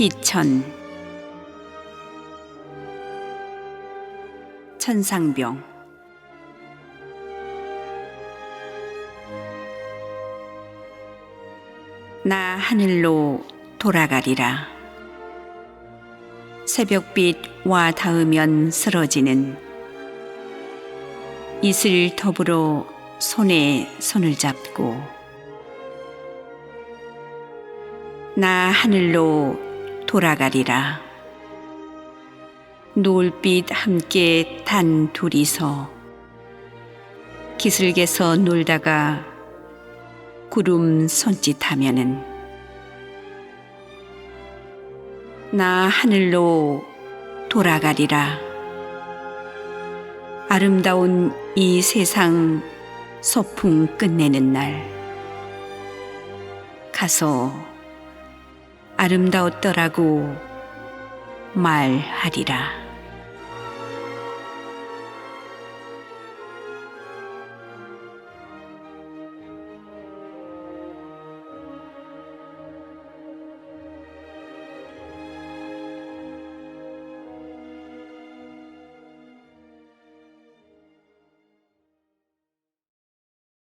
귀천. 천상병. 나 하늘로 돌아가리라. 새벽빛 와 닿으면 쓰러지는 이슬 더불어 손에 손을 잡고 나 하늘로 돌아가리라. 노을빛 함께 단 둘이서 기슭에서 놀다가 구름 손짓하면은 나 하늘로 돌아가리라. 아름다운 이 세상 소풍 끝내는 날 가서 아름다웠더라고 말하리라.